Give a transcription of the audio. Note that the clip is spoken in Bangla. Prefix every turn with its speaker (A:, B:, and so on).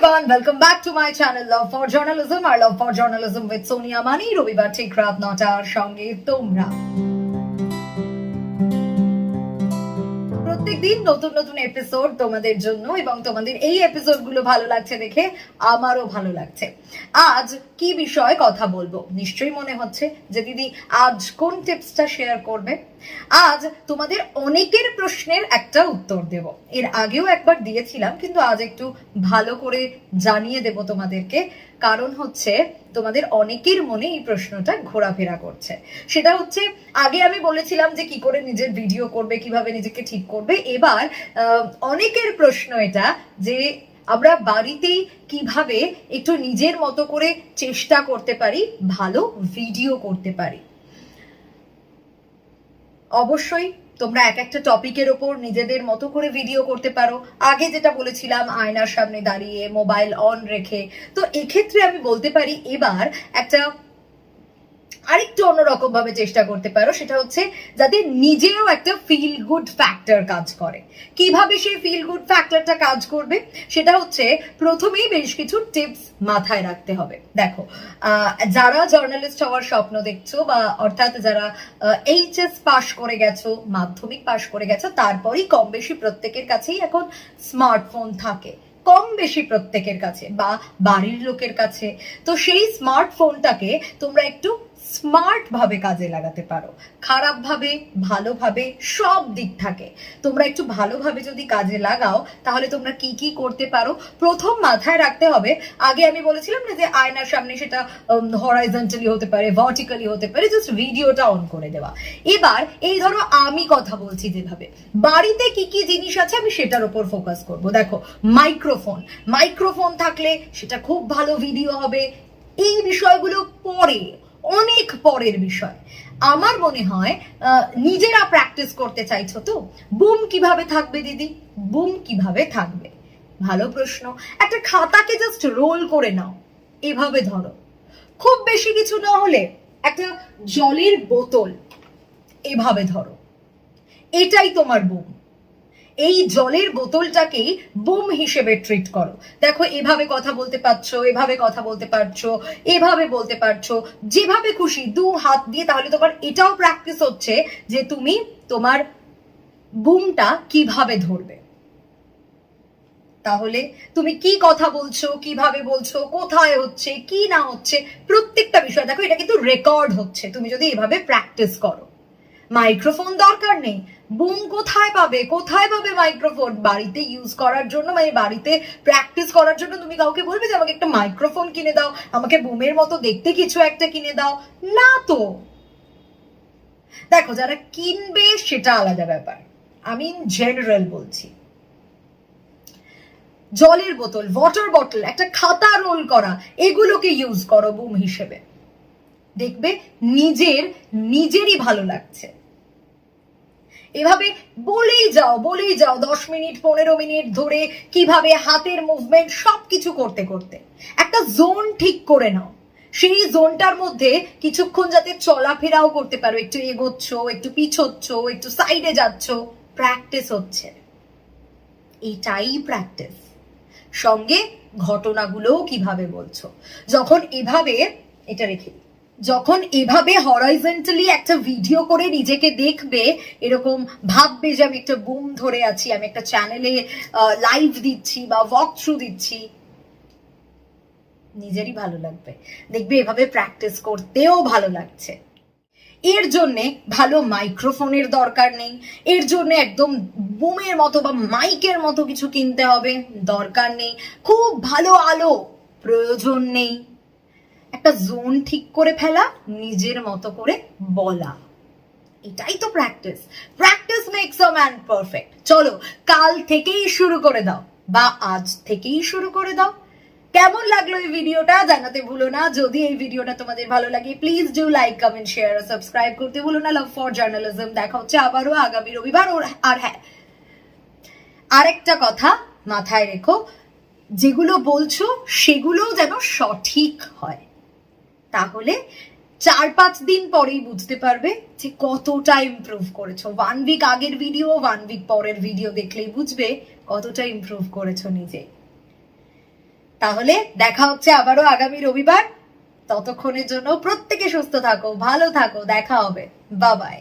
A: everyone, welcome back to my channel Love for Journalism R Love for Journalism with Sonia Mani রবিবার ঠিক রাত নটার সঙ্গে তোমরা প্রত্যেকদিন নতুন নতুন এপিসোড তোমাদের জন্য এবং তোমাদের এই এপিসোডগুলো ভালো লাগছে দেখে আমারও ভালো লাগছে। আজ কি বিষয়ে কথা বলব? নিশ্চয়ই মনে হচ্ছে যে দিদি আজ কোন টিপসটা শেয়ার করবে? আজ তোমাদের অনেকের প্রশ্নের একটা উত্তর দেব। এর আগেও একবার দিয়েছিলাম, কিন্তু আজ একটু ভালো করে জানিয়ে দেব তোমাদেরকে। কারণ হচ্ছে তোমাদের অনেকের মনে এই প্রশ্নটা ঘোরাফেরা করছে। সেটা হচ্ছে, আগে আমি বলেছিলাম যে কি করে নিজের ভিডিও করবে, কীভাবে নিজেকে ঠিক করবে। এবার অনেকের প্রশ্ন এটা যে আমরা বাড়িতেই কীভাবে একটু নিজের মতো করে চেষ্টা করতে পারি, ভালো ভিডিও করতে পারি। অবশ্যই তোমরা এক একটা টপিকের ওপর নিজেদের মতো করে ভিডিও করতে পারো। আগে যেটা বলেছিলাম, আয়নার সামনে দাঁড়িয়ে মোবাইল অন রেখে। তো এক্ষেত্রে আমি বলতে পারি, এবার একটা আরেকটু অন্যরকম ভাবে চেষ্টা করতে পারো, সেটা হচ্ছে যাতে নিজেরও একটা ফিল গুড ফ্যাক্টর কাজ করে। কীভাবে সেই ফিল গুড ফ্যাক্টরটা কাজ করবে? সেটা হচ্ছে প্রথমেই বেশ কিছু টিপস মাথায় রাখতে হবে। দেখো যারা জার্নালিস্ট হওয়ার স্বপ্ন দেখছ বা অর্থাৎ যারা এইচএস পাশ করে গেছো, মাধ্যমিক পাশ করে গেছো, তারপরেই কম বেশি প্রত্যেকের কাছেই এখন স্মার্টফোন থাকে। কম বেশি প্রত্যেকের কাছে বা বাড়ির লোকের কাছে। তো সেই স্মার্টফোনটাকে তোমরা একটু স্মার্ট ভাবে কাজে লাগাতে পারো। খারাপ ভাবে ভালোভাবে সব দিক থাকে। তোমরা একটু ভালোভাবে যদি কাজে লাগাও, তাহলে তোমরা কি কি করতে পারো? প্রথম মাথায় রাখতে হবে, আগে আমি বলেছিলাম না যে আয়নার সামনে সেটা হরাইজন্টালি হতে পারে ভার্টিক্যালি হতে পারে জাস্ট ভিডিওটা অন করে দেওয়া। এবার এই ধরো আমি কথা বলছি যেভাবে। বাড়িতে কি কি জিনিস আছে আমি সেটার উপর ফোকাস করব। দেখো মাইক্রোফোন মাইক্রোফোন থাকলে সেটা খুব ভালো ভিডিও হবে। এই বিষয়গুলো পরে অনেক পরের বিষয়। আমার মনে হয় নিজেরা প্র্যাকটিস করতে চাইছো তো? বুম কীভাবে থাকবে দিদি? বুম কীভাবে থাকবে? ভালো প্রশ্ন। একটা খাতাকে জাস্ট রোল করে নাও। এভাবে ধরো। খুব বেশি কিছু না হলে একটা জলের বোতল এভাবে ধরো। এটাই তোমার বুম। এই জলের বোতলটাকেই বুম হিসেবে ট্রিট করো। দেখো, এভাবে কথা বলতে পারছ, এভাবে কথা বলতে পারছ, এভাবে বলতে পারছ, যেভাবে খুশি দু হাত দিয়ে, তাহলে তোমার এটাও প্র্যাকটিস হচ্ছে যে তুমি তোমার বুমটা কীভাবে ধরবে। তাহলে তুমি কি কথা বলছো, কীভাবে বলছো, কোথায় হচ্ছে, কি না হচ্ছে, প্রত্যেকটা বিষয়, দেখো, এটা কিন্তু রেকর্ড হচ্ছে। তুমি যদি এভাবে প্র্যাকটিস করো। মাইক্রোফোন দরকার নেই। বুম কোথায় পাবে? কোথায় পাবে মাইক্রোফোন বাড়িতে ইউজ করার জন্য মানে বাড়িতে প্র্যাকটিস করার জন্য তুমি কাউকে বলবে যে, আমাকে একটা মাইক্রোফোন কিনে দাও, আমাকে বুমের মতো দেখতে কিছু একটা কিনে দাও? না তো। দেখো, যারা কিনবে সেটা আলাদা ব্যাপার। আমি ইন জেনারেল বলছি। জলের বোতল ওয়াটার বটল একটা খাতা রোল করা, এগুলোকে ইউজ করো বুম হিসেবে। দেখবে নিজের, নিজেরই ভালো লাগছে। এভাবে বলেই যাও বলেই যাও, দশ মিনিট, পনেরো মিনিট ধরে কীভাবে হাতের মুভমেন্ট সবকিছু করতে করতে। একটা জোন ঠিক করে নাও। সেই জোনটার মধ্যে কিছুক্ষণ যাতে চলাফেরাও করতে পারো। একটু এগোচ্ছ, একটু পিছোচ্ছ, একটু সাইডে যাচ্ছ প্র্যাকটিস হচ্ছে। এটাই প্র্যাকটিস সঙ্গে ঘটনাগুলোও কীভাবে বলছো? যখন এভাবে, এটা রেখে। যখন এভাবে হরাইজেন্টালি একটা ভিডিও করে নিজেকে দেখবে, এরকম ভাববে যে আমি একটা বুম ধরে আছি, আমি একটা চ্যানেলে লাইভ দিচ্ছি বা ওয়াক থ্রু দিচ্ছি, নিজেরই ভালো লাগবে। দেখবে এভাবে প্র্যাকটিস করতেও ভালো লাগছে। এর জন্যে ভালো মাইক্রোফোনের দরকার নেই। এর জন্য একদম বুমের মতো বা মাইকের মতো কিছু কিনতে হবে দরকার নেই। খুব ভালো আলো প্রয়োজন নেই। একটা জোন ঠিক করে ফেলা, নিজের মতো করে বলা। এটাই তো practice practice makes a man perfect চলো, কাল থেকেই শুরু করে দাও, বা আজ থেকেই শুরু করে দাও। কেমন লাগল এই ভিডিওটা জানাতে ভুলো না। যদি এই ভিডিওটা তোমাদের ভালো লাগে please do like comment share R subscribe করতে ভুলো না। লাভ ফর জার্নালিজম দেখা হচ্ছে আবারও আগামী রবিবার। আর হ্যাঁ আরেকটা কথা মাথায় রেখো। যেগুলো বলছো সেগুলো যেন সঠিক হয়। তাহলে চার পাঁচ দিন পরেই বুঝতে পারবে যে কতটা ইমপ্রুভ করেছ। ওয়ান উইক আগের ভিডিও ওয়ান উইক পরের ভিডিও দেখলেই বুঝবে কতটা ইমপ্রুভ করেছ নিজে। তাহলে দেখা হচ্ছে আবারও আগামী রবিবার। ততক্ষণের জন্য প্রত্যেকে সুস্থ থাকো, ভালো থাকো, দেখা হবে। বাবাই